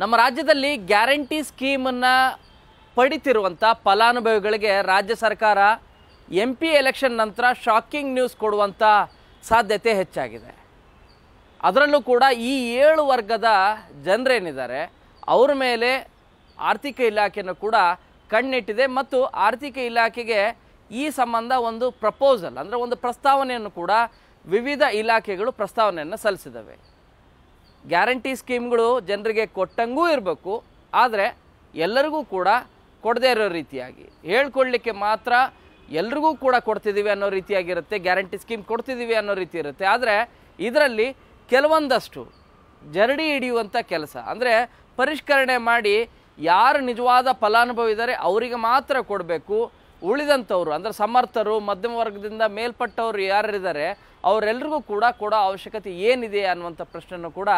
ನಮ್ಮ ರಾಜ್ಯದಲ್ಲಿ ಗ್ಯಾರಂಟಿ ಸ್ಕೀಮನ್ನು ಪಡಿತಿರುವಂಥ ಫಲಾನುಭವಿಗಳಿಗೆ ರಾಜ್ಯ ಸರ್ಕಾರ ಎಂ ಪಿ ಎಲೆಕ್ಷನ್ ನಂತರ ಶಾಕಿಂಗ್ ನ್ಯೂಸ್ ಕೊಡುವಂಥ ಸಾಧ್ಯತೆ ಹೆಚ್ಚಾಗಿದೆ. ಅದರಲ್ಲೂ ಕೂಡ ಈ ಏಳು ವರ್ಗದ ಜನರೇನಿದ್ದಾರೆ, ಅವ್ರ ಮೇಲೆ ಆರ್ಥಿಕ ಇಲಾಖೆಯನ್ನು ಕೂಡ ಕಣ್ಣಿಟ್ಟಿದೆ ಮತ್ತು ಆರ್ಥಿಕ ಇಲಾಖೆಗೆ ಈ ಸಂಬಂಧ ಒಂದು ಪ್ರಪೋಸಲ್ ಅಂದರೆ ಒಂದು ಪ್ರಸ್ತಾವನೆಯನ್ನು ಕೂಡ ವಿವಿಧ ಇಲಾಖೆಗಳು ಪ್ರಸ್ತಾವನೆಯನ್ನು ಸಲ್ಲಿಸಿದವೆ. ಗ್ಯಾರಂಟಿ ಸ್ಕೀಮ್ಗಳು ಜನರಿಗೆ ಕೊಟ್ಟಂಗೂ ಇರಬೇಕು, ಆದರೆ ಎಲ್ಲರಿಗೂ ಕೂಡ ಕೊಡದೇ ಇರೋ ರೀತಿಯಾಗಿ. ಹೇಳ್ಕೊಳ್ಳಿಕ್ಕೆ ಮಾತ್ರ ಎಲ್ರಿಗೂ ಕೂಡ ಕೊಡ್ತಿದ್ದೀವಿ ಅನ್ನೋ ರೀತಿಯಾಗಿರುತ್ತೆ, ಗ್ಯಾರಂಟಿ ಸ್ಕೀಮ್ ಕೊಡ್ತಿದ್ದೀವಿ ಅನ್ನೋ ರೀತಿ ಇರುತ್ತೆ. ಆದರೆ ಇದರಲ್ಲಿ ಕೆಲವೊಂದಷ್ಟು ಜರಡಿ ಹಿಡಿಯುವಂಥ ಕೆಲಸ. ಅಂದರೆ ಪರಿಷ್ಕರಣೆ ಮಾಡಿ ಯಾರು ನಿಜವಾದ ಫಲಾನುಭವಿ ಇದ್ದಾರೆ ಅವರಿಗೆ ಮಾತ್ರ ಕೊಡಬೇಕು. ಉಳಿದಂಥವ್ರು, ಅಂದರೆ ಸಮರ್ಥರು, ಮಧ್ಯಮ ವರ್ಗದಿಂದ ಮೇಲ್ಪಟ್ಟವರು ಯಾರಿದ್ದಾರೆ ಅವರೆಲ್ಲರಿಗೂ ಕೂಡ ಕೊಡೋ ಅವಶ್ಯಕತೆ ಏನಿದೆ ಅನ್ನುವಂಥ ಪ್ರಶ್ನೆನೂ ಕೂಡ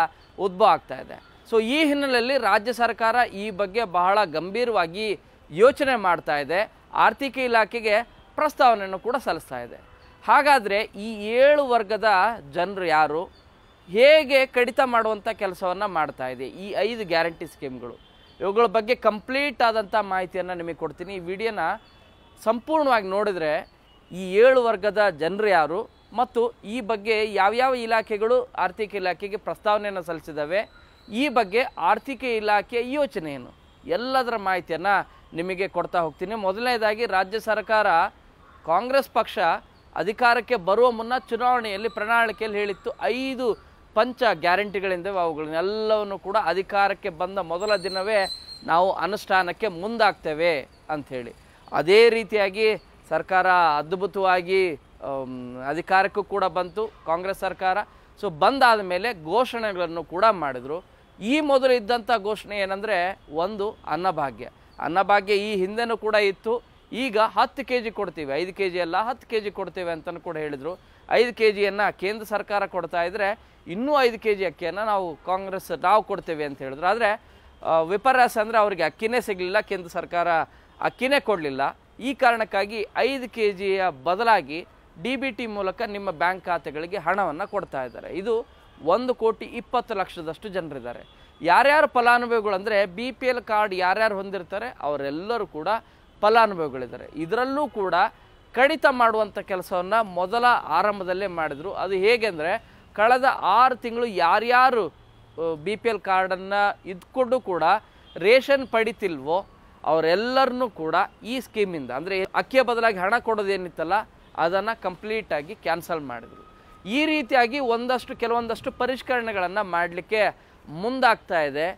ಉದ್ಭವ ಆಗ್ತಾ ಇದೆ. ಸೊ ಈ ಹಿನ್ನೆಲೆಯಲ್ಲಿ ರಾಜ್ಯ ಸರ್ಕಾರ ಈ ಬಗ್ಗೆ ಬಹಳ ಗಂಭೀರವಾಗಿ ಯೋಚನೆ ಮಾಡ್ತಾ ಇದೆ. ಆರ್ಥಿಕ ಇಲಾಖೆಗೆ ಪ್ರಸ್ತಾವನೆಯನ್ನು ಕೂಡ ಸಲ್ಲಿಸ್ತಾ ಇದೆ. ಹಾಗಾದರೆ ಈ ಏಳು ವರ್ಗದ ಜನರು ಯಾರು? ಹೇಗೆ ಕಡಿತ ಮಾಡುವಂಥ ಕೆಲಸವನ್ನು ಮಾಡ್ತಾ ಇದೆ? ಈ ಐದು ಗ್ಯಾರಂಟಿ ಸ್ಕೀಮ್ಗಳು. ಇವುಗಳ ಬಗ್ಗೆ ಕಂಪ್ಲೀಟ್ ಆದಂಥ ಮಾಹಿತಿಯನ್ನು ನಿಮಗೆ ಕೊಡ್ತೀನಿ. ಈ ವಿಡಿಯೋನ ಸಂಪೂರ್ಣವಾಗಿ ನೋಡಿದರೆ ಈ ಏಳು ವರ್ಗದ ಜನರು ಯಾರು ಮತ್ತು ಈ ಬಗ್ಗೆ ಯಾವ್ಯಾವ ಇಲಾಖೆಗಳು ಆರ್ಥಿಕ ಇಲಾಖೆಗೆ ಪ್ರಸ್ತಾವನೆಯನ್ನು ಸಲ್ಲಿಸಿದ್ದಾವೆ, ಈ ಬಗ್ಗೆ ಆರ್ಥಿಕ ಇಲಾಖೆಯ ಯೋಚನೆ ಎಲ್ಲದರ ಮಾಹಿತಿಯನ್ನು ನಿಮಗೆ ಕೊಡ್ತಾ ಹೋಗ್ತೀನಿ. ಮೊದಲನೇದಾಗಿ, ರಾಜ್ಯ ಸರ್ಕಾರ ಕಾಂಗ್ರೆಸ್ ಪಕ್ಷ ಅಧಿಕಾರಕ್ಕೆ ಬರುವ ಮುನ್ನ ಚುನಾವಣೆಯಲ್ಲಿ ಪ್ರಣಾಳಿಕೆಯಲ್ಲಿ ಹೇಳಿತ್ತು. ಐದು ಪಂಚ ಗ್ಯಾರಂಟಿಗಳಿಂದ ಅವುಗಳನ್ನೆಲ್ಲವನ್ನು ಕೂಡ ಅಧಿಕಾರಕ್ಕೆ ಬಂದ ಮೊದಲ ದಿನವೇ ನಾವು ಅನುಷ್ಠಾನಕ್ಕೆ ಮುಂದಾಗ್ತೇವೆ ಅಂಥೇಳಿ. ಅದೇ ರೀತಿಯಾಗಿ ಸರ್ಕಾರ ಅದ್ಭುತವಾಗಿ ಅಧಿಕಾರಕ್ಕೂ ಕೂಡ ಬಂತು, ಕಾಂಗ್ರೆಸ್ ಸರ್ಕಾರ. ಸೊ ಬಂದಾದ ಮೇಲೆ ಘೋಷಣೆಗಳನ್ನು ಕೂಡ ಮಾಡಿದರು. ಈ ಮೊದಲು ಇದ್ದಂಥ ಘೋಷಣೆ ಏನಂದರೆ ಒಂದು, ಅನ್ನಭಾಗ್ಯ. ಅನ್ನಭಾಗ್ಯ ಈ ಹಿಂದೆನೂ ಕೂಡ ಇತ್ತು. ಈಗ ಹತ್ತು ಕೆ ಜಿ ಕೊಡ್ತೀವಿ. ಐದು ಕೆ ಜಿ ಅಲ್ಲ, ಹತ್ತು ಕೆ ಜಿ ಕೊಡ್ತೇವೆ ಅಂತಲೂ ಕೂಡ ಹೇಳಿದರು. ಐದು ಕೆ ಜಿಯನ್ನು ಕೇಂದ್ರ ಸರ್ಕಾರ ಕೊಡ್ತಾ ಇದ್ದರೆ ಇನ್ನೂ ಐದು ಕೆ ಜಿ ಅಕ್ಕಿಯನ್ನು ನಾವು ಕಾಂಗ್ರೆಸ್, ನಾವು ಕೊಡ್ತೇವೆ ಅಂತ ಹೇಳಿದ್ರು. ಆದರೆ ವಿಪರ್ಯಾಸ ಅಂದರೆ ಅವರಿಗೆ ಅಕ್ಕಿನೇ ಸಿಗಲಿಲ್ಲ. ಕೇಂದ್ರ ಸರ್ಕಾರ ಅಕ್ಕಿನೇ ಕೊಡಲಿಲ್ಲ. ಈ ಕಾರಣಕ್ಕಾಗಿ ಐದು ಕೆ ಜಿಯ ಬದಲಾಗಿ ಡಿ ಬಿ ಟಿ ಮೂಲಕ ನಿಮ್ಮ ಬ್ಯಾಂಕ್ ಖಾತೆಗಳಿಗೆ ಹಣವನ್ನು ಕೊಡ್ತಾ ಇದ್ದಾರೆ. ಇದು ಒಂದು ಕೋಟಿ ಇಪ್ಪತ್ತು ಲಕ್ಷದಷ್ಟು ಜನರಿದ್ದಾರೆ. ಯಾರ್ಯಾರು ಫಲಾನುಭವಿಗಳು ಅಂದರೆ ಬಿ ಪಿ ಎಲ್ ಕಾರ್ಡ್ ಯಾರ್ಯಾರು ಹೊಂದಿರ್ತಾರೆ ಅವರೆಲ್ಲರೂ ಕೂಡ ಫಲಾನುಭವಿಗಳಿದ್ದಾರೆ. ಇದರಲ್ಲೂ ಕೂಡ ಕಡಿತ ಮಾಡುವಂಥ ಕೆಲಸವನ್ನು ಮೊದಲ ಆರಂಭದಲ್ಲೇ ಮಾಡಿದರು. ಅದು ಹೇಗೆ ಅಂದರೆ ಕಳೆದ ಆರು ತಿಂಗಳು ಯಾರ್ಯಾರು ಬಿ ಪಿ ಎಲ್ ಕಾರ್ಡನ್ನು ಇದ್ಕೊಂಡು ಕೂಡ ರೇಷನ್ ಪಡಿತಿಲ್ವೋ ಅವರೆಲ್ಲರನ್ನೂ ಕೂಡ ಈ ಸ್ಕೀಮಿಂದ, ಅಂದರೆ ಅಕ್ಕಿಯ ಬದಲಾಗಿ ಹಣ ಕೊಡೋದೇನಿತ್ತಲ್ಲ, ಅದನ್ನು ಕಂಪ್ಲೀಟಾಗಿ ಕ್ಯಾನ್ಸಲ್ ಮಾಡಿದರು. ಈ ರೀತಿಯಾಗಿ ಒಂದಷ್ಟು ಕೆಲವೊಂದಷ್ಟು ಪರಿಷ್ಕರಣೆಗಳನ್ನು ಮಾಡಲಿಕ್ಕೆ ಮುಂದಾಗ್ತಾ ಇದೆ.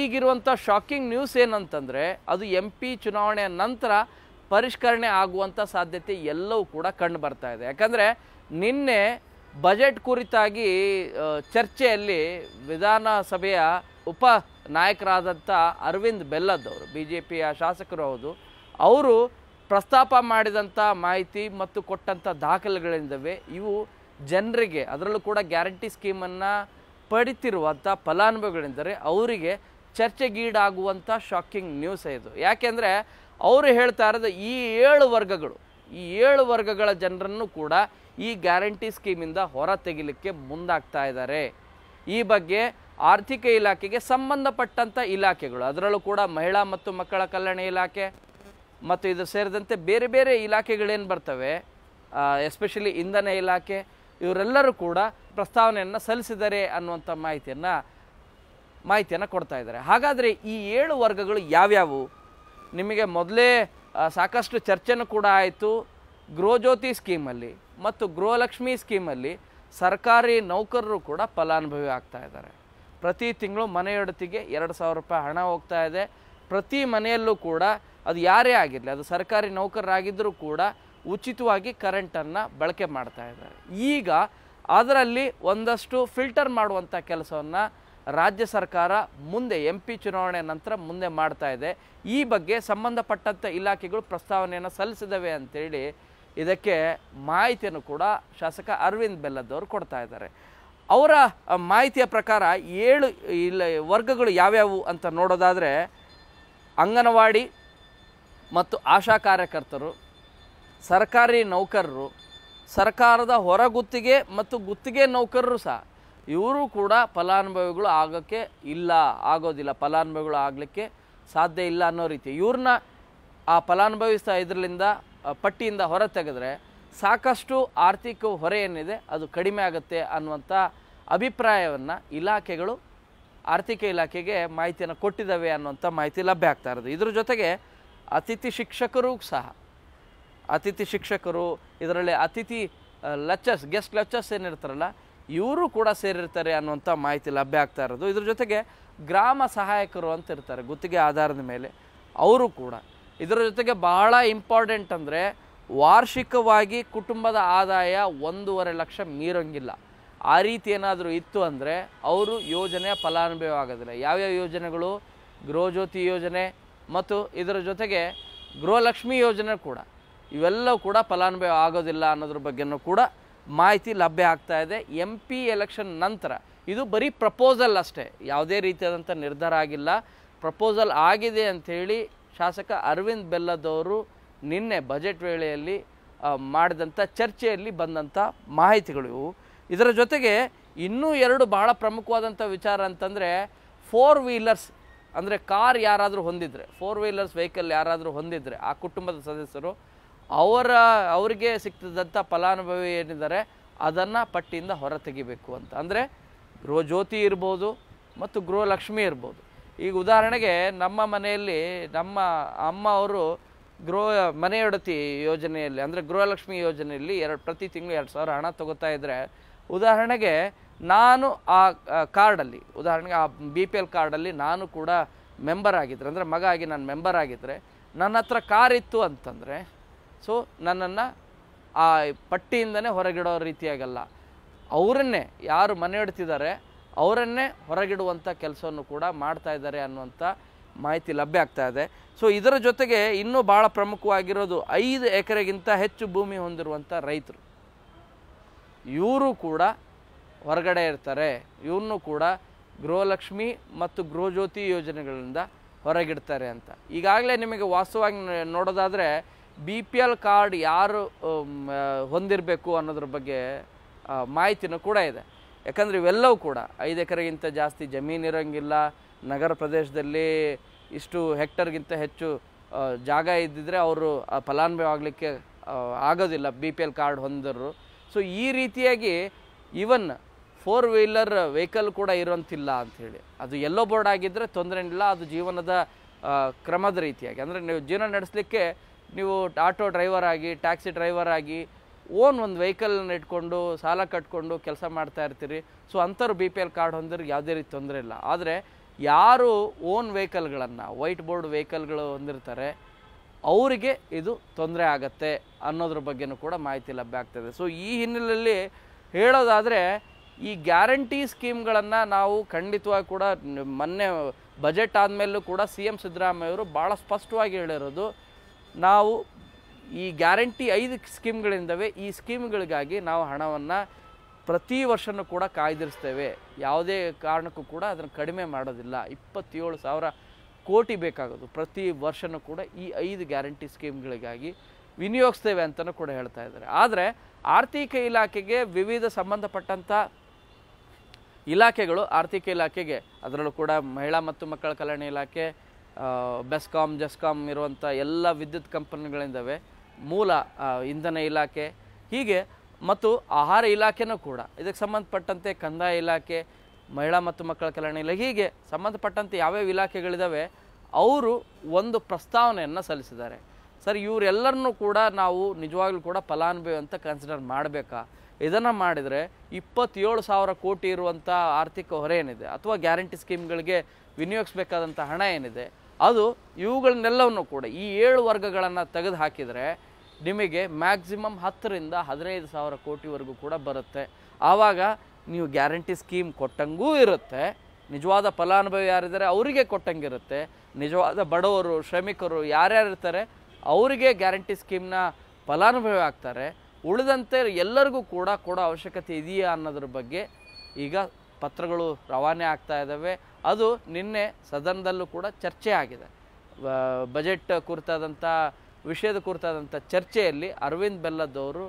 ಈಗಿರುವಂಥ ಶಾಕಿಂಗ್ ನ್ಯೂಸ್ ಏನಂತಂದರೆ, ಅದು ಎಂ ಪಿ ಚುನಾವಣೆಯ ನಂತರ ಪರಿಷ್ಕರಣೆ ಆಗುವಂಥ ಸಾಧ್ಯತೆ ಎಲ್ಲವೂ ಕೂಡ ಕಂಡು ಬರ್ತಾ ಇದೆ. ಯಾಕಂದರೆ ನಿನ್ನೆ ಬಜೆಟ್ ಕುರಿತಾಗಿ ಚರ್ಚೆಯಲ್ಲಿ ವಿಧಾನಸಭೆಯ ಉಪ ನಾಯಕರಾದಂಥ ಅರವಿಂದ್ ಬೆಲ್ಲದವರು ಬಿ ಜೆ ಪಿಯ ಶಾಸಕರು ಹೌದು, ಅವರು ಪ್ರಸ್ತಾಪ ಮಾಡಿದಂಥ ಮಾಹಿತಿ ಮತ್ತು ಕೊಟ್ಟಂಥ ದಾಖಲೆಗಳಿಂದವೆ ಇವು ಜನರಿಗೆ, ಅದರಲ್ಲೂ ಕೂಡ ಗ್ಯಾರಂಟಿ ಸ್ಕೀಮನ್ನು ಪಡಿತಿರುವಂಥ ಫಲಾನುಭವಿಗಳೆಂದರೆ ಅವರಿಗೆ ಚರ್ಚೆಗೀಡಾಗುವಂಥ ಶಾಕಿಂಗ್ ನ್ಯೂಸ್ ಇದು. ಯಾಕೆಂದರೆ ಅವರು ಹೇಳ್ತಾ ಇರೋದು ಈ ಏಳು ವರ್ಗಗಳು, ಈ ಏಳು ವರ್ಗಗಳ ಜನರನ್ನು ಕೂಡ ಈ ಗ್ಯಾರಂಟಿ ಸ್ಕೀಮಿಂದ ಹೊರ ತೆಗಿಲಿಕ್ಕೆ ಮುಂದಾಗ್ತಾ ಇದ್ದಾರೆ. ಈ ಬಗ್ಗೆ ಆರ್ಥಿಕ ಇಲಾಖೆಗೆ ಸಂಬಂಧಪಟ್ಟಂಥ ಇಲಾಖೆಗಳು. ಅದರಲ್ಲೂ ಕೂಡ ಮಹಿಳಾ ಮತ್ತು ಮಕ್ಕಳ ಕಲ್ಯಾಣ ಇಲಾಖೆ ಮತ್ತು ಇದು ಸೇರಿದಂತೆ ಬೇರೆ ಬೇರೆ ಇಲಾಖೆಗಳೇನು ಬರ್ತವೆ ಎಸ್ಪೆಷಲಿ ಇಂಧನ ಇಲಾಖೆ, ಇವರೆಲ್ಲರೂ ಕೂಡ ಪ್ರಸ್ತಾವನೆಯನ್ನು ಸಲ್ಲಿಸಿದ್ದಾರೆ ಅನ್ನುವಂಥ ಮಾಹಿತಿಯನ್ನು ಮಾಹಿತಿಯನ್ನು ಕೊಡ್ತಾ ಇದ್ದಾರೆ. ಹಾಗಾದರೆ ಈ ಏಳು ವರ್ಗಗಳು ಯಾವ್ಯಾವು? ನಿಮಗೆ ಮೊದಲೇ ಸಾಕಷ್ಟು ಚರ್ಚೆನೂ ಕೂಡ ಆಯಿತು. ಗೃಹಜ್ಯೋತಿ ಸ್ಕೀಮಲ್ಲಿ ಮತ್ತು ಗೃಹಲಕ್ಷ್ಮಿ ಸ್ಕೀಮಲ್ಲಿ ಸರ್ಕಾರಿ ನೌಕರರು ಕೂಡ ಫಲಾನುಭವಿ ಆಗ್ತಾ ಇದ್ದಾರೆ. ಪ್ರತಿ ತಿಂಗಳು ಮನೆಯೊಡತಿಗೆ ಎರಡು ಸಾವಿರ ರೂಪಾಯಿ ಹಣ ಹೋಗ್ತಾ ಇದೆ. ಪ್ರತಿ ಮನೆಯಲ್ಲೂ ಕೂಡ ಅದು ಯಾರೇ ಆಗಿರಲಿ, ಅದು ಸರ್ಕಾರಿ ನೌಕರರಾಗಿದ್ದರೂ ಕೂಡ ಉಚಿತವಾಗಿ ಕರೆಂಟನ್ನು ಬಳಕೆ ಮಾಡ್ತಾ ಇದ್ದಾರೆ. ಈಗ ಅದರಲ್ಲಿ ಒಂದಷ್ಟು ಫಿಲ್ಟರ್ ಮಾಡುವಂಥ ಕೆಲಸವನ್ನು ರಾಜ್ಯ ಸರ್ಕಾರ ಮುಂದೆ, ಎಂ ಪಿ ಚುನಾವಣೆ ನಂತರ ಮುಂದೆ ಮಾಡ್ತಾ ಇದೆ. ಈ ಬಗ್ಗೆ ಸಂಬಂಧಪಟ್ಟಂಥ ಇಲಾಖೆಗಳು ಪ್ರಸ್ತಾವನೆಯನ್ನು ಸಲ್ಲಿಸಿದವೆ ಅಂತೇಳಿ ಇದಕ್ಕೆ ಮಾಹಿತಿಯನ್ನು ಕೂಡ ಶಾಸಕ ಅರವಿಂದ್ ಬೆಲ್ಲದವರು ಕೊಡ್ತಾ ಇದ್ದಾರೆ. ಅವರ ಮಾಹಿತಿಯ ಪ್ರಕಾರ ಏಳು, ಇಲ್ಲ, ವರ್ಗಗಳು ಯಾವ್ಯಾವು ಅಂತ ನೋಡೋದಾದರೆ ಅಂಗನವಾಡಿ ಮತ್ತು ಆಶಾ ಕಾರ್ಯಕರ್ತರು, ಸರ್ಕಾರಿ ನೌಕರರು, ಸರ್ಕಾರದ ಹೊರಗುತ್ತಿಗೆ ಮತ್ತು ಗುತ್ತಿಗೆ ನೌಕರರು ಸಹ. ಇವರು ಕೂಡ ಫಲಾನುಭವಿಗಳು ಆಗೋಕ್ಕೆ ಇಲ್ಲ, ಆಗೋದಿಲ್ಲ, ಫಲಾನುಭವಿಗಳು ಆಗಲಿಕ್ಕೆ ಸಾಧ್ಯ ಇಲ್ಲ ಅನ್ನೋ ರೀತಿ. ಇವ್ರನ್ನ ಆ ಫಲಾನುಭವಿಸ್ತಾ ಇದರಿಂದ ಪಟ್ಟಿಯಿಂದ ಹೊರ ತೆಗೆದ್ರೆ ಸಾಕಷ್ಟು ಆರ್ಥಿಕ ಹೊರೆ ಏನಿದೆ ಅದು ಕಡಿಮೆ ಆಗುತ್ತೆ ಅನ್ನುವಂಥ ಅಭಿಪ್ರಾಯವನ್ನು ಇಲಾಖೆಗಳು, ಆರ್ಥಿಕ ಇಲಾಖೆಗೆ ಮಾಹಿತಿಯನ್ನು ಕೊಟ್ಟಿದ್ದಾವೆ ಅನ್ನುವಂಥ ಮಾಹಿತಿ ಲಭ್ಯ ಆಗ್ತಾ ಇರೋದು. ಇದ್ರ ಜೊತೆಗೆ ಅತಿಥಿ ಶಿಕ್ಷಕರು ಸಹ, ಅತಿಥಿ ಶಿಕ್ಷಕರು, ಇದರಲ್ಲಿ ಅತಿಥಿ ಲೆಕ್ಚರ್ಸ್ ಗೆಸ್ಟ್ ಲೆಕ್ಚರ್ಸ್ ಏನಿರ್ತಾರಲ್ಲ, ಇವರು ಕೂಡ ಸೇರಿರ್ತಾರೆ ಅನ್ನುವಂಥ ಮಾಹಿತಿ ಲಭ್ಯ ಆಗ್ತಾ ಇರೋದು. ಇದ್ರ ಜೊತೆಗೆ ಗ್ರಾಮ ಸಹಾಯಕರು ಅಂತ ಇರ್ತಾರೆ, ಗುತ್ತಿಗೆ ಆಧಾರದ ಮೇಲೆ, ಅವರು ಕೂಡ. ಇದರ ಜೊತೆಗೆ ಬಹಳ ಇಂಪಾರ್ಟೆಂಟ್ ಅಂದರೆ ವಾರ್ಷಿಕವಾಗಿ ಕುಟುಂಬದ ಆದಾಯ ಒಂದೂವರೆ ಲಕ್ಷ ಮೀರೋಂಗಿಲ್ಲ. ಆ ರೀತಿ ಏನಾದರೂ ಇತ್ತು ಅಂದರೆ ಅವರು ಯೋಜನೆಯ ಫಲಾನುಭವಿ ಆಗೋದಿಲ್ಲ. ಯಾವ್ಯಾವ ಯೋಜನೆಗಳು? ಗೃಹಜ್ಯೋತಿ ಯೋಜನೆ ಮತ್ತು ಇದರ ಜೊತೆಗೆ ಗೃಹಲಕ್ಷ್ಮಿ ಯೋಜನೆ ಕೂಡ. ಇವೆಲ್ಲವೂ ಕೂಡ ಫಲಾನುಭವಿ ಆಗೋದಿಲ್ಲ ಅನ್ನೋದ್ರ ಬಗ್ಗೆನೂ ಕೂಡ ಮಾಹಿತಿ ಲಭ್ಯ ಆಗ್ತಾ ಇದೆ. ಎಂ ಪಿ ಎಲೆಕ್ಷನ್ ನಂತರ ಇದು ಬರೀ ಪ್ರಪೋಸಲ್ ಅಷ್ಟೇ. ಯಾವುದೇ ರೀತಿಯಾದಂಥ ನಿರ್ಧಾರ ಆಗಿಲ್ಲ. ಪ್ರಪೋಸಲ್ ಆಗಿದೆ ಅಂಥೇಳಿ ಶಾಸಕ ಅರವಿಂದ್ ಬೆಲ್ಲದವರು ನಿನ್ನೆ ಬಜೆಟ್ ವೇಳೆಯಲ್ಲಿ ಮಾಡಿದಂಥ ಚರ್ಚೆಯಲ್ಲಿ ಬಂದಂಥ ಮಾಹಿತಿಗಳು ಇವು. ಇದರ ಜೊತೆಗೆ ಇನ್ನೂ ಎರಡು ಬಹಳ ಪ್ರಮುಖವಾದಂಥ ವಿಚಾರ ಅಂತಂದರೆ ಫೋರ್ ವೀಲರ್ಸ್ ಅಂದರೆ ಕಾರ್ ಯಾರಾದರೂ ಹೊಂದಿದರೆ ಫೋರ್ ವೀಲರ್ಸ್ ವೆಹಿಕಲ್ ಯಾರಾದರೂ ಹೊಂದಿದರೆ, ಆ ಕುಟುಂಬದ ಸದಸ್ಯರು, ಅವರ, ಅವರಿಗೆ ಸಿಗ್ತದಂಥ ಫಲಾನುಭವಿ ಏನಿದ್ದಾರೆ, ಅದನ್ನು ಪಟ್ಟಿಯಿಂದ ಹೊರ ತೆಗಿಬೇಕು ಅಂತ. ಅಂದರೆ ಗೃಹಜ್ಯೋತಿ ಇರ್ಬೋದು ಮತ್ತು ಗೃಹಲಕ್ಷ್ಮಿ ಇರ್ಬೋದು. ಈಗ ಉದಾಹರಣೆಗೆ ನಮ್ಮ ಮನೆಯಲ್ಲಿ ನಮ್ಮ ಅಮ್ಮ ಅವರು ಗೃಹ ಮನೆಯೊಡತಿ ಯೋಜನೆಯಲ್ಲಿ, ಅಂದರೆ ಗೃಹಲಕ್ಷ್ಮಿ ಯೋಜನೆಯಲ್ಲಿ ಎರಡು, ಪ್ರತಿ ತಿಂಗಳು ಎರಡು ಸಾವಿರ ಹಣ ತಗೋತಾ ಇದ್ದರೆ ಉದಾಹರಣೆಗೆ ನಾನು ಆ ಕಾರ್ಡಲ್ಲಿ, ಉದಾಹರಣೆಗೆ ಆ ಬಿ ಪಿ ಎಲ್ ಕಾರ್ಡಲ್ಲಿ ನಾನು ಕೂಡ ಮೆಂಬರ್ ಆಗಿದ್ದರೆ ಅಂದರೆ ಮಗ ಆಗಿ ನಾನು ಮೆಂಬರ್ ಆಗಿದ್ದರೆ ನನ್ನ ಹತ್ರ ಕಾರ್ ಇತ್ತು ಅಂತಂದರೆ ಸೊ ನನ್ನನ್ನು ಆ ಪಟ್ಟಿಯಿಂದನೇ ಹೊರಗಿಡೋ ರೀತಿಯಾಗಲ್ಲ. ಅವರನ್ನೇ ಯಾರು ಮನೆಯೊಡ್ತಿದ್ದಾರೆ ಅವರನ್ನೇ ಹೊರಗಿಡುವಂಥ ಕೆಲಸವನ್ನು ಕೂಡ ಮಾಡ್ತಾ ಇದ್ದಾರೆ ಅನ್ನುವಂಥ ಮಾಹಿತಿ ಲಭ್ಯ ಆಗ್ತಾ ಇದೆ. ಸೊ ಇದರ ಜೊತೆಗೆ ಇನ್ನೂ ಭಾಳ ಪ್ರಮುಖವಾಗಿರೋದು ಐದು ಎಕರೆಗಿಂತ ಹೆಚ್ಚು ಭೂಮಿ ಹೊಂದಿರುವಂಥ ರೈತರು. ಇವರು ಕೂಡ ಹೊರಗಡೆ ಇರ್ತಾರೆ. ಇವ್ರನ್ನೂ ಕೂಡ ಗೃಹಲಕ್ಷ್ಮಿ ಮತ್ತು ಗೃಹಜ್ಯೋತಿ ಯೋಜನೆಗಳಿಂದ ಹೊರಗಿಡ್ತಾರೆ ಅಂತ. ಈಗಾಗಲೇ ನಿಮಗೆ ವಾಸ್ತವವಾಗಿ ನೋಡೋದಾದರೆ ಬಿ ಪಿ ಎಲ್ ಕಾರ್ಡ್ ಯಾರು ಹೊಂದಿರಬೇಕು ಅನ್ನೋದ್ರ ಬಗ್ಗೆ ಮಾಹಿತಿನೂ ಕೂಡ ಇದೆ. ಯಾಕಂದರೆ ಇವೆಲ್ಲವೂ ಕೂಡ ಐದು ಎಕರೆಗಿಂತ ಜಾಸ್ತಿ ಜಮೀನು ಇರೋಂಗಿಲ್ಲ. ನಗರ ಪ್ರದೇಶದಲ್ಲಿ ಇಷ್ಟು ಹೆಕ್ಟರ್ಗಿಂತ ಹೆಚ್ಚು ಜಾಗ ಇದ್ದಿದ್ರೆ ಅವರು ಫಲಾನುಭವಿ ಆಗಲಿಕ್ಕೆ ಆಗೋದಿಲ್ಲ ಬಿ ಪಿ ಎಲ್ ಕಾರ್ಡ್ ಹೊಂದರು ಸೊ ಈ ರೀತಿಯಾಗಿ ಈವನ್ ಫೋರ್ ವೀಲರ್ ವೆಹಿಕಲ್ ಕೂಡ ಇರೋಂತಿಲ್ಲ ಅಂಥೇಳಿ. ಅದು ಎಲ್ಲೋ ಬೋರ್ಡ್ ಆಗಿದ್ದರೆ ತೊಂದರೆ ಇಲ್ಲ, ಅದು ಜೀವನದ ಕ್ರಮದ ರೀತಿಯಾಗಿ. ಅಂದರೆ ನೀವು ಜೀವನ ನಡೆಸಲಿಕ್ಕೆ ನೀವು ಆಟೋ ಡ್ರೈವರ್ ಆಗಿ ಟ್ಯಾಕ್ಸಿ ಡ್ರೈವರ್ ಆಗಿ ಓನ್ ಒಂದು ವೆಹಿಕಲ್ನ ಇಟ್ಕೊಂಡು, ಸಾಲ ಕಟ್ಕೊಂಡು ಕೆಲಸ ಮಾಡ್ತಾ ಇರ್ತೀರಿ. ಸೊ ಅಂಥವ್ರು ಬಿ ಪಿ ಎಲ್ ಕಾರ್ಡ್ ಹೊಂದಿರೋ ಯಾವುದೇ ರೀತಿ ತೊಂದರೆ ಇಲ್ಲ. ಆದರೆ ಯಾರು ಓನ್ ವೆಹಿಕಲ್ಗಳನ್ನು ವೈಟ್ ಬೋರ್ಡ್ ವೆಹಿಕಲ್ಗಳು ಹೊಂದಿರ್ತಾರೆ, ಅವರಿಗೆ ಇದು ತೊಂದರೆ ಆಗತ್ತೆ ಅನ್ನೋದ್ರ ಬಗ್ಗೆನೂ ಕೂಡ ಮಾಹಿತಿ ಲಭ್ಯ ಆಗ್ತದೆ. ಸೊ ಈ ಹಿನ್ನೆಲೆಯಲ್ಲಿ ಹೇಳೋದಾದರೆ, ಈ ಗ್ಯಾರಂಟಿ ಸ್ಕೀಮ್ಗಳನ್ನು ನಾವು ಖಂಡಿತವಾಗಿ ಕೂಡ ಮೊನ್ನೆ ಬಜೆಟ್ ಆದಮೇಲೂ ಕೂಡ ಸಿ ಎಂ ಸಿದ್ದರಾಮಯ್ಯವರು ಭಾಳ ಸ್ಪಷ್ಟವಾಗಿ ಹೇಳಿರೋದು, ನಾವು ಈ ಗ್ಯಾರಂಟಿ ಐದು ಸ್ಕೀಮ್ಗಳಿಂದವೆ, ಈ ಸ್ಕೀಮ್ಗಳಿಗಾಗಿ ನಾವು ಹಣವನ್ನು ಪ್ರತಿ ವರ್ಷನೂ ಕೂಡ ಕಾಯ್ದಿರಿಸ್ತೇವೆ. ಯಾವುದೇ ಕಾರಣಕ್ಕೂ ಕೂಡ ಅದನ್ನು ಕಡಿಮೆ ಮಾಡೋದಿಲ್ಲ. ಇಪ್ಪತ್ತೇಳು ಸಾವಿರ ಕೋಟಿ ಬೇಕಾಗೋದು ಪ್ರತಿ ವರ್ಷನೂ ಕೂಡ ಈ ಐದು ಗ್ಯಾರಂಟಿ ಸ್ಕೀಮ್ಗಳಿಗಾಗಿ ವಿನಿಯೋಗಿಸ್ತೇವೆ ಅಂತಲೂ ಕೂಡ ಹೇಳ್ತಾ ಇದ್ದಾರೆ. ಆದರೆ ಆರ್ಥಿಕ ಇಲಾಖೆಗೆ ವಿವಿಧ ಸಂಬಂಧಪಟ್ಟಂಥ ಇಲಾಖೆಗಳು, ಆರ್ಥಿಕ ಇಲಾಖೆಗೆ, ಅದರಲ್ಲೂ ಕೂಡ ಮಹಿಳಾ ಮತ್ತು ಮಕ್ಕಳ ಕಲ್ಯಾಣ ಇಲಾಖೆ ಬೆಸ್ಕಾಂ ಬೆಸ್ಕಾಮ್ ಜೆಸ್ಕಾಮ್ ಇರುವಂಥ ಎಲ್ಲ ವಿದ್ಯುತ್ ಕಂಪನಿಗಳಿಂದವೆ ಮೂಲ ಇಂಧನ ಇಲಾಖೆ, ಹೀಗೆ ಮತ್ತು ಆಹಾರ ಇಲಾಖೆನೂ ಕೂಡ. ಇದಕ್ಕೆ ಸಂಬಂಧಪಟ್ಟಂತೆ ಕಂದಾಯ ಇಲಾಖೆ, ಮಹಿಳಾ ಮತ್ತು ಮಕ್ಕಳ ಕಲ್ಯಾಣ ಇಲಾಖೆ, ಹೀಗೆ ಸಂಬಂಧಪಟ್ಟಂತೆ ಯಾವ್ಯಾವ ಇಲಾಖೆಗಳಿದ್ದಾವೆ ಅವರು ಒಂದು ಪ್ರಸ್ತಾವನೆಯನ್ನು ಸಲ್ಲಿಸಿದ್ದಾರೆ. ಸರ್, ಇವರೆಲ್ಲರನ್ನೂ ಕೂಡ ನಾವು ನಿಜವಾಗ್ಲೂ ಕೂಡ ಫಲಾನುಭವಿ ಅಂತ ಕನ್ಸಿಡರ್ ಮಾಡಬೇಕಾ? ಇದನ್ನು ಮಾಡಿದರೆ ಇಪ್ಪತ್ತೇಳು ಸಾವಿರ ಕೋಟಿ ಇರುವಂಥ ಆರ್ಥಿಕ ಹೊರೆ ಏನಿದೆ, ಅಥವಾ ಗ್ಯಾರಂಟಿ ಸ್ಕೀಮ್ಗಳಿಗೆ ವಿನಿಯೋಗಿಸಬೇಕಾದಂಥ ಹಣ ಏನಿದೆ, ಅದು ಇವುಗಳನ್ನೆಲ್ಲವನ್ನು ಕೂಡ ಈ ಏಳು ವರ್ಗಗಳನ್ನು ತೆಗೆದು ಹಾಕಿದರೆ ನಿಮಗೆ ಮ್ಯಾಕ್ಸಿಮಮ್ ಹತ್ತರಿಂದ ಹದಿನೈದು ಸಾವಿರ ಕೋಟಿವರೆಗೂ ಕೂಡ ಬರುತ್ತೆ. ಆವಾಗ ನೀವು ಗ್ಯಾರಂಟಿ ಸ್ಕೀಮ್ ಕೊಟ್ಟಂಗೂ ಇರುತ್ತೆ. ನಿಜವಾದ ಫಲಾನುಭವಿ ಯಾರಿದ್ದಾರೆ ಅವರಿಗೆ ಕೊಟ್ಟಂಗಿರುತ್ತೆ. ನಿಜವಾದ ಬಡವರು, ಶ್ರಮಿಕರು ಯಾರ್ಯಾರು ಇರ್ತಾರೆ ಅವರಿಗೆ ಗ್ಯಾರಂಟಿ ಸ್ಕೀಮ್ನ ಫಲಾನುಭವಿ ಆಗ್ತಾರೆ. ಉಳಿದಂತೆ ಎಲ್ಲರಿಗೂ ಕೂಡ ಕೊಡೋ ಅವಶ್ಯಕತೆ ಇದೆಯಾ ಅನ್ನೋದ್ರ ಬಗ್ಗೆ ಈಗ ಪತ್ರಗಳು ರವಾನೆ ಆಗ್ತಾ ಇದ್ದಾವೆ ಅದು ನಿನ್ನೆ ಸದನದಲ್ಲೂ ಕೂಡ ಚರ್ಚೆ ಆಗಿದೆ ಬಜೆಟ್ ಕುರಿತಾದಂಥ ವಿಷಯದ ಕುರಿತಾದಂಥ ಚರ್ಚೆಯಲ್ಲಿ ಅರವಿಂದ್ ಬೆಲ್ಲದವರು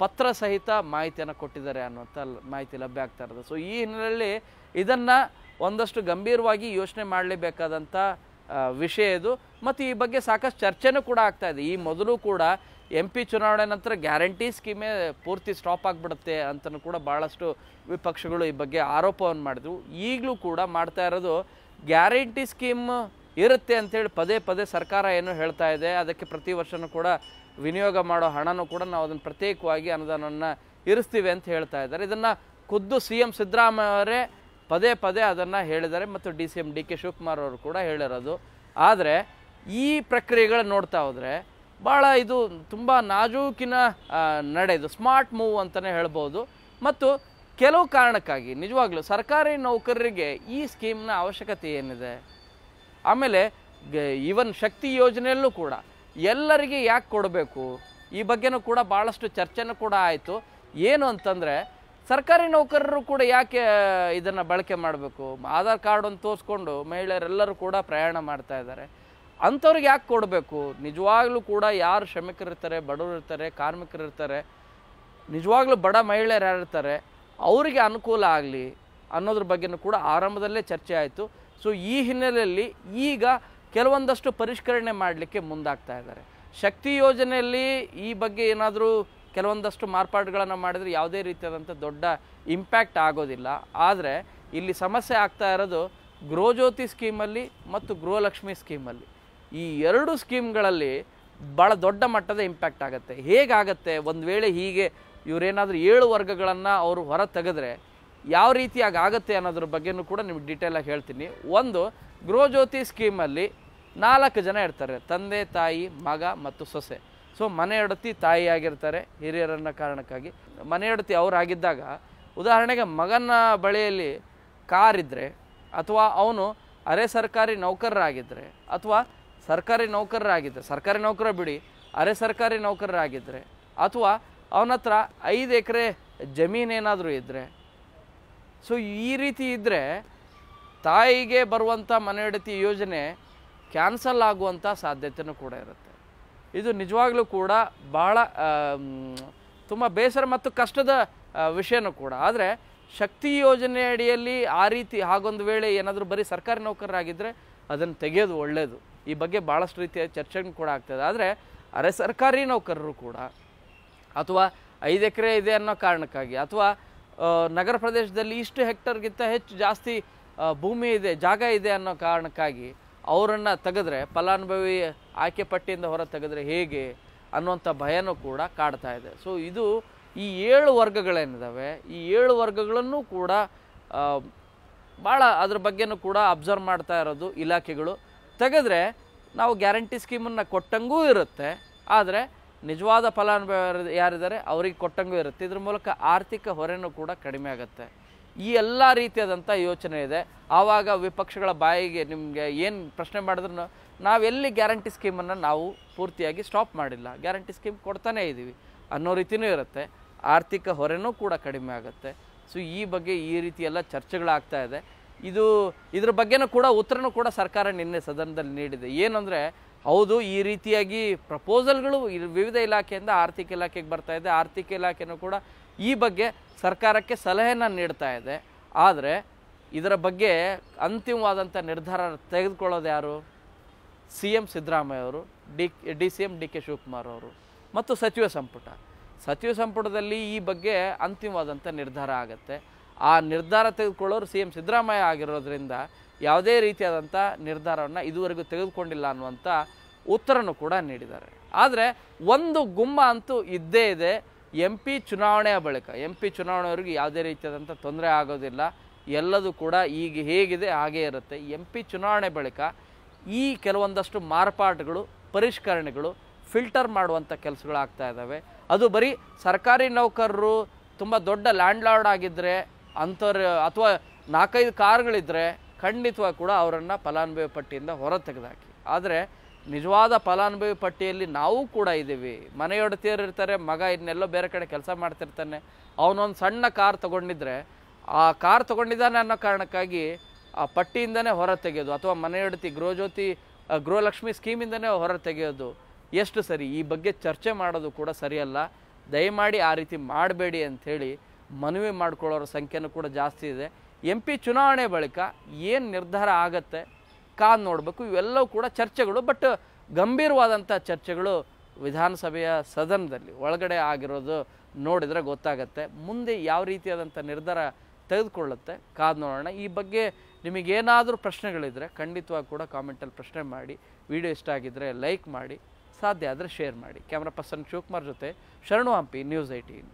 ಪತ್ರ ಸಹಿತ ಮಾಹಿತಿಯನ್ನು ಕೊಟ್ಟಿದ್ದಾರೆ ಅನ್ನುವಂಥ ಮಾಹಿತಿ ಲಭ್ಯ ಆಗ್ತಾ ಇರೋದು. ಸೊ ಈ ಹಿನ್ನೆಲೆಯಲ್ಲಿ ಇದನ್ನು ಒಂದಷ್ಟು ಗಂಭೀರವಾಗಿ ಯೋಚನೆ ಮಾಡಲೇಬೇಕಾದಂಥ ವಿಷಯ ಇದು. ಮತ್ತು ಈ ಬಗ್ಗೆ ಸಾಕಷ್ಟು ಚರ್ಚೆನೂ ಕೂಡ ಆಗ್ತಾ ಇದೆ. ಈ ಮೊದಲು ಕೂಡ ಎಂ ಪಿ ಚುನಾವಣೆ ನಂತರ ಗ್ಯಾರಂಟಿ ಸ್ಕೀಮೇ ಪೂರ್ತಿ ಸ್ಟಾಪ್ ಆಗಿಬಿಡುತ್ತೆ ಅಂತಲೂ ಕೂಡ ಭಾಳಷ್ಟು ವಿಪಕ್ಷಗಳು ಈ ಬಗ್ಗೆ ಆರೋಪವನ್ನು ಮಾಡಿದ್ವು ಈಗಲೂ ಕೂಡ ಮಾಡ್ತಾ ಇರೋದು ಗ್ಯಾರಂಟಿ ಸ್ಕೀಮ್ ಇರುತ್ತೆ ಅಂತೇಳಿ ಪದೇ ಪದೇ ಸರ್ಕಾರ ಏನು ಹೇಳ್ತಾ ಇದೆ. ಅದಕ್ಕೆ ಪ್ರತಿ ವರ್ಷನೂ ಕೂಡ ವಿನಿಯೋಗ ಮಾಡೋ ಹಣನೂ ಕೂಡ ನಾವು ಅದನ್ನು ಪ್ರತ್ಯೇಕವಾಗಿ ಅನುದಾನವನ್ನು ಇರಿಸ್ತೀವಿ ಅಂತ ಹೇಳ್ತಾ ಇದ್ದಾರೆ. ಇದನ್ನು ಖುದ್ದು ಸಿ ಎಂ ಸಿದ್ದರಾಮಯ್ಯವರೇ ಪದೇ ಪದೇ ಅದನ್ನು ಹೇಳಿದ್ದಾರೆ ಮತ್ತು D C M D K Shivakumar ಅವರು ಕೂಡ ಹೇಳಿರೋದು. ಆದರೆ ಈ ಪ್ರಕ್ರಿಯೆಗಳು ನೋಡ್ತಾ ಹೋದರೆ ಭಾಳ ಇದು ತುಂಬ ನಾಜೂಕಿನ ನಡೆ ಇದು. ಸ್ಮಾರ್ಟ್ ಮೂವ್ ಅಂತಲೇ ಹೇಳ್ಬೋದು. ಮತ್ತು ಕೆಲವು ಕಾರಣಕ್ಕಾಗಿ ನಿಜವಾಗ್ಲೂ ಸರ್ಕಾರಿ ನೌಕರರಿಗೆ ಈ ಸ್ಕೀಮ್ನ ಅವಶ್ಯಕತೆ ಏನಿದೆ? ಆಮೇಲೆ ಈವನ್ ಶಕ್ತಿ ಯೋಜನೆಯಲ್ಲೂ ಕೂಡ ಎಲ್ಲರಿಗೆ ಯಾಕೆ ಕೊಡಬೇಕು? ಈ ಬಗ್ಗೆನೂ ಕೂಡ ಭಾಳಷ್ಟು ಚರ್ಚೆನೂ ಕೂಡ ಆಯಿತು. ಏನು ಅಂತಂದರೆ, ಸರ್ಕಾರಿ ನೌಕರರು ಕೂಡ ಯಾಕೆ ಇದನ್ನು ಬಳಕೆ ಮಾಡಬೇಕು? ಆಧಾರ್ ಕಾರ್ಡನ್ನು ತೋರಿಸ್ಕೊಂಡು ಮಹಿಳೆಯರೆಲ್ಲರೂ ಕೂಡ ಪ್ರಯಾಣ ಮಾಡ್ತಾ ಇದ್ದಾರೆ. ಅಂಥವ್ರಿಗೆ ಯಾಕೆ ಕೊಡಬೇಕು? ನಿಜವಾಗ್ಲೂ ಕೂಡ ಯಾರು ಶ್ರಮಿಕರಿರ್ತಾರೆ ಬಡವರು ಇರ್ತಾರೆ ಕಾರ್ಮಿಕರು ಇರ್ತಾರೆ ನಿಜವಾಗ್ಲೂ ಬಡ ಮಹಿಳೆಯರು ಯಾರಿರ್ತಾರೆ, ಅವರಿಗೆ ಅನುಕೂಲ ಆಗಲಿ ಅನ್ನೋದ್ರ ಬಗ್ಗೆನೂ ಕೂಡ ಆರಂಭದಲ್ಲೇ ಚರ್ಚೆ ಆಯಿತು. ಸೊ ಈ ಹಿನ್ನೆಲೆಯಲ್ಲಿ ಈಗ ಕೆಲವೊಂದಷ್ಟು ಪರಿಷ್ಕರಣೆ ಮಾಡಲಿಕ್ಕೆ ಮುಂದಾಗ್ತಾ ಇದ್ದಾರೆ. ಶಕ್ತಿ ಯೋಜನೆಯಲ್ಲಿ ಈ ಬಗ್ಗೆ ಏನಾದರೂ ಕೆಲವೊಂದಷ್ಟು ಮಾರ್ಪಾಡುಗಳನ್ನು ಮಾಡಿದರೆ ಯಾವುದೇ ರೀತಿಯಾದಂಥ ದೊಡ್ಡ ಇಂಪ್ಯಾಕ್ಟ್ ಆಗೋದಿಲ್ಲ. ಆದರೆ ಇಲ್ಲಿ ಸಮಸ್ಯೆ ಆಗ್ತಾ ಇರೋದು ಗೃಹಜ್ಯೋತಿ ಸ್ಕೀಮಲ್ಲಿ ಮತ್ತು ಗೃಹಲಕ್ಷ್ಮಿ ಸ್ಕೀಮಲ್ಲಿ. ಈ ಎರಡು ಸ್ಕೀಮ್ಗಳಲ್ಲಿ ಭಾಳ ದೊಡ್ಡ ಮಟ್ಟದ ಇಂಪ್ಯಾಕ್ಟ್ ಆಗುತ್ತೆ. ಹೇಗಾಗತ್ತೆ? ಒಂದು ವೇಳೆ ಹೀಗೆ ಇವರೇನಾದರೂ ಏಳು ವರ್ಗಗಳನ್ನು ಅವರು ಹೊರ ತೆಗೆದ್ರೆ ಯಾವ ರೀತಿಯಾಗಿ ಆಗುತ್ತೆ ಅನ್ನೋದ್ರ ಬಗ್ಗೆನೂ ಕೂಡ ನಿಮ್ಗೆ ಡೀಟೇಲಾಗಿ ಹೇಳ್ತೀನಿ. ಒಂದು, ಗೃಹಜ್ಯೋತಿ ಸ್ಕೀಮಲ್ಲಿ ನಾಲ್ಕು ಜನ ಇರ್ತಾರೆ. ತಂದೆ, ತಾಯಿ, ಮಗ ಮತ್ತು ಸೊಸೆ. ಸೊ ಮನೆ ತಾಯಿಯಾಗಿರ್ತಾರೆ ಹಿರಿಯರನ್ನ ಕಾರಣಕ್ಕಾಗಿ. ಮನೆ ಹೆಂಡತಿ ಅವರಾಗಿದ್ದಾಗ ಉದಾಹರಣೆಗೆ ಮಗನ ಬಳಿಯಲ್ಲಿ ಕಾರ್ ಇದ್ದರೆ ಅಥವಾ ಅವನು ಅರೆ ಸರ್ಕಾರಿ ನೌಕರರಾಗಿದ್ದರೆ ಅಥವಾ ಸರ್ಕಾರಿ ನೌಕರರಾಗಿದ್ದರೆ ಸರ್ಕಾರಿ ನೌಕರ ಬಿಡಿ, ಅರೆ ಸರ್ಕಾರಿ ನೌಕರರಾಗಿದ್ದರೆ ಅಥವಾ ಅವನ ಹತ್ರ ಐದು ಎಕರೆ ಜಮೀನೇನಾದರೂ ಇದ್ದರೆ ಸೊ ಈ ರೀತಿ ಇದ್ದರೆ ತಾಯಿಗೆ ಬರುವಂಥ ಮನೆ ಹೆಂಡತಿ ಯೋಜನೆ ಕ್ಯಾನ್ಸಲ್ ಆಗುವಂಥ ಸಾಧ್ಯತೆಯೂ ಕೂಡ ಇರುತ್ತೆ. ಇದು ನಿಜವಾಗ್ಲೂ ಕೂಡ ಭಾಳ ತುಂಬ ಬೇಸರ ಮತ್ತು ಕಷ್ಟದ ವಿಷಯನೂ ಕೂಡ. ಆದರೆ ಶಕ್ತಿ ಯೋಜನೆ ಅಡಿಯಲ್ಲಿ ಆ ರೀತಿ ಹಾಗೊಂದು ವೇಳೆ ಏನಾದರೂ ಬರೀ ಸರ್ಕಾರಿ ನೌಕರರಾಗಿದ್ದರೆ ಅದನ್ನು ತೆಗೆಯೋದು ಒಳ್ಳೆಯದು ಈ ಬಗ್ಗೆ ಭಾಳಷ್ಟು ರೀತಿಯ ಚರ್ಚೆನೂ ಕೂಡ ಆಗ್ತದೆ. ಆದರೆ ಅರೆ ಸರ್ಕಾರಿ ನೌಕರರು ಕೂಡ ಅಥವಾ ಐದು ಎಕರೆ ಇದೆ ಅನ್ನೋ ಕಾರಣಕ್ಕಾಗಿ ಅಥವಾ ನಗರ ಪ್ರದೇಶದಲ್ಲಿ ಇಷ್ಟು ಹೆಕ್ಟರ್ಗಿಂತ ಹೆಚ್ಚು ಜಾಸ್ತಿ ಭೂಮಿ ಇದೆ, ಜಾಗ ಇದೆ ಅನ್ನೋ ಕಾರಣಕ್ಕಾಗಿ ಅವರನ್ನು ತೆಗೆದ್ರೆ, ಫಲಾನುಭವಿ ಆಯ್ಕೆ ಪಟ್ಟಿಯಿಂದ ಹೊರ ತೆಗೆದ್ರೆ ಹೇಗೆ ಅನ್ನುವಂಥ ಭಯನೂ ಕೂಡ ಕಾಡ್ತಾ ಇದೆ. ಸೊ ಇದು ಈ ಏಳು ವರ್ಗಗಳೇನಿದ್ದಾವೆ ಈ ಏಳು ವರ್ಗಗಳನ್ನು ಕೂಡ ಭಾಳ ಅದ್ರ ಬಗ್ಗೆನೂ ಕೂಡ ಅಬ್ಸರ್ವ್ ಮಾಡ್ತಾ ಇರೋದು ಇಲಾಖೆಗಳು. ತೆಗೆದ್ರೆ ನಾವು ಗ್ಯಾರಂಟಿ ಸ್ಕೀಮನ್ನು ಕೊಟ್ಟಂಗೂ ಇರುತ್ತೆ, ಆದರೆ ನಿಜವಾದ ಫಲಾನುಭವಿ ಯಾರಿದ್ದಾರೆ? ಅವರಿಗೆ ಕೊಟ್ಟಂಗೂ ಇರುತ್ತೆ. ಇದ್ರ ಮೂಲಕ ಆರ್ಥಿಕ ಹೊರೆನೂ ಕೂಡ ಕಡಿಮೆ ಆಗುತ್ತೆ. ಈ ಎಲ್ಲ ರೀತಿಯಾದಂಥ ಯೋಚನೆ ಇದೆ. ಆವಾಗ ವಿಪಕ್ಷಗಳ ಬಾಯಿಗೆ ನಿಮಗೆ ಏನು ಪ್ರಶ್ನೆ ಮಾಡಿದ್ರು ನಾವೆಲ್ಲಿ ಗ್ಯಾರಂಟಿ ಸ್ಕೀಮನ್ನು ನಾವು ಪೂರ್ತಿಯಾಗಿ ಸ್ಟಾಪ್ ಮಾಡಿಲ್ಲ. ಗ್ಯಾರಂಟಿ ಸ್ಕೀಮ್ ಕೊಡ್ತಾನೇ ಇದ್ದೀವಿ ಅನ್ನೋ ರೀತಿಯೂ ಇರುತ್ತೆ. ಆರ್ಥಿಕ ಹೊರೆನೂ ಕೂಡ ಕಡಿಮೆ ಆಗುತ್ತೆ. ಸೊ ಈ ಬಗ್ಗೆ ಈ ರೀತಿ ಎಲ್ಲ ಚರ್ಚೆಗಳಾಗ್ತಾ ಇದೆ. ಇದು ಇದ್ರ ಬಗ್ಗೆನೂ ಕೂಡ ಉತ್ತರನೂ ಕೂಡ ಸರ್ಕಾರ ನಿನ್ನೆ ಸದನದಲ್ಲಿ ನೀಡಿದೆ. ಏನಂದರೆ ಹೌದು, ಈ ರೀತಿಯಾಗಿ ಪ್ರಪೋಸಲ್ಗಳು ವಿವಿಧ ಇಲಾಖೆಯಿಂದ ಆರ್ಥಿಕ ಇಲಾಖೆಗೆ ಬರ್ತಾ ಇದೆ. ಆರ್ಥಿಕ ಇಲಾಖೆನೂ ಕೂಡ ಈ ಬಗ್ಗೆ ಸರ್ಕಾರಕ್ಕೆ ಸಲಹೆನ ನೀಡ್ತಾ ಇದೆ. ಆದರೆ ಇದರ ಬಗ್ಗೆ ಅಂತಿಮವಾದಂಥ ನಿರ್ಧಾರ ತೆಗೆದುಕೊಳ್ಳೋದು ಯಾರು? ಸಿ ಎಂ ಸಿದ್ದರಾಮಯ್ಯ ಅವರು, D D C M D K Shivakumar ಅವರು ಮತ್ತು ಸಚಿವ ಸಂಪುಟ. ಸಚಿವ ಸಂಪುಟದಲ್ಲಿ ಈ ಬಗ್ಗೆ ಅಂತಿಮವಾದಂಥ ನಿರ್ಧಾರ ಆಗುತ್ತೆ. ಆ ನಿರ್ಧಾರ ತೆಗೆದುಕೊಳ್ಳೋರು ಸಿ ಎಂ ಸಿದ್ದರಾಮಯ್ಯ ಆಗಿರೋದ್ರಿಂದ ಯಾವುದೇ ರೀತಿಯಾದಂಥ ನಿರ್ಧಾರವನ್ನು ಇದುವರೆಗೂ ತೆಗೆದುಕೊಂಡಿಲ್ಲ ಅನ್ನುವಂಥ ಉತ್ತರನೂ ಕೂಡ ನೀಡಿದ್ದಾರೆ. ಆದರೆ ಒಂದು ಗುಮ್ಮ ಅಂತೂ ಇದ್ದೇ ಇದೆ. ಎಂ ಪಿ ಚುನಾವಣೆಯ ಬಳಿಕ ಎಂ ಪಿ ಚುನಾವಣೆಯವರೆಗೂ ಯಾವುದೇ ರೀತಿಯಾದಂಥ ತೊಂದರೆ ಆಗೋದಿಲ್ಲ. ಎಲ್ಲದೂ ಕೂಡ ಈಗ ಹೇಗಿದೆ, ಹಾಗೇ ಇರುತ್ತೆ. ಎಂ ಪಿ ಚುನಾವಣೆ ಬಳಿಕ ಈ ಕೆಲವೊಂದಷ್ಟು ಮಾರ್ಪಾಟುಗಳು, ಪರಿಷ್ಕರಣೆಗಳು ಫಿಲ್ಟರ್ ಮಾಡುವಂಥ ಕೆಲಸಗಳಾಗ್ತಾ ಇದ್ದಾವೆ. ಅದು ಬರೀ ಸರ್ಕಾರಿ ನೌಕರರು, ತುಂಬ ದೊಡ್ಡ ಲ್ಯಾಂಡ್ ಲಾರ್ಡ್ ಆಗಿದ್ದರೆ ಅಂಥವ್ರು ಅಥವಾ ನಾಲ್ಕೈದು ಕಾರ್ಗಳಿದ್ದರೆ ಖಂಡಿತವಾಗಿ ಕೂಡ ಅವರನ್ನು ಫಲಾನುಭವಿ ಪಟ್ಟಿಯಿಂದ ಹೊರ ತೆಗೆದಾಕಿ ಆದರೆ, ನಿಜವಾದ ಫಲಾನುಭವಿ ಪಟ್ಟಿಯಲ್ಲಿ ನಾವು ಕೂಡ ಇದ್ದೀವಿ. ಮನೆಯೊಡತಿಯರು ಇರ್ತಾರೆ, ಮಗ ಇನ್ನೆಲ್ಲೋ ಬೇರೆ ಕಡೆ ಕೆಲಸ ಮಾಡ್ತಿರ್ತಾನೆ, ಅವನೊಂದು ಸಣ್ಣ ಕಾರ್ ತೊಗೊಂಡಿದ್ರೆ, ಆ ಕಾರ್ ತೊಗೊಂಡಿದ್ದಾನೆ ಅನ್ನೋ ಕಾರಣಕ್ಕಾಗಿ ಆ ಪಟ್ಟಿಯಿಂದನೇ ಹೊರ ತೆಗೆಯೋದು ಅಥವಾ ಮನೆಯೊಡತಿ ಗೃಹಜ್ಯೋತಿ ಗೃಹಲಕ್ಷ್ಮಿ ಸ್ಕೀಮಿಂದನೇ ಹೊರ ತೆಗೆಯೋದು ಎಷ್ಟು ಸರಿ? ಈ ಬಗ್ಗೆ ಚರ್ಚೆ ಮಾಡೋದು ಕೂಡ ಸರಿಯಲ್ಲ. ದಯಮಾಡಿ ಆ ರೀತಿ ಮಾಡಬೇಡಿ ಅಂಥೇಳಿ ಮನವಿ ಮಾಡ್ಕೊಳ್ಳೋರ ಸಂಖ್ಯೆನೂ ಕೂಡ ಜಾಸ್ತಿ ಇದೆ. ಎಂ ಪಿ ಚುನಾವಣೆ ಬಳಿಕ ಏನು ನಿರ್ಧಾರ ಆಗತ್ತೆ, ಕಾದು ನೋಡಬೇಕು. ಇವೆಲ್ಲವೂ ಕೂಡ ಚರ್ಚೆಗಳು, ಬಟ್ ಗಂಭೀರವಾದಂಥ ಚರ್ಚೆಗಳು ವಿಧಾನಸಭೆಯ ಸದನದಲ್ಲಿ ಒಳಗಡೆ ಆಗಿರೋದು ನೋಡಿದರೆ ಗೊತ್ತಾಗತ್ತೆ. ಮುಂದೆ ಯಾವ ರೀತಿಯಾದಂಥ ನಿರ್ಧಾರ ತೆಗೆದುಕೊಳ್ಳುತ್ತೆ, ಕಾದು ನೋಡೋಣ. ಈ ಬಗ್ಗೆ ನಿಮಗೇನಾದರೂ ಪ್ರಶ್ನೆಗಳಿದ್ದರೆ ಖಂಡಿತವಾಗಿ ಕೂಡ ಕಾಮೆಂಟಲ್ಲಿ ಪ್ರಶ್ನೆ ಮಾಡಿ, ವಿಡಿಯೋ ಇಷ್ಟ ಆಗಿದ್ದರೆ ಲೈಕ್ ಮಾಡಿ, ಸಾಧ್ಯ ಆದರೆ ಶೇರ್ ಮಾಡಿ. ಕ್ಯಾಮ್ರಾ ಪರ್ಸನ್ ಶಿವಕುಮಾರ್ ಜೊತೆ ಶರಣು ಹಂಪಿ ನ್ಯೂಸ್ ಏಯ್ಟೀನ್.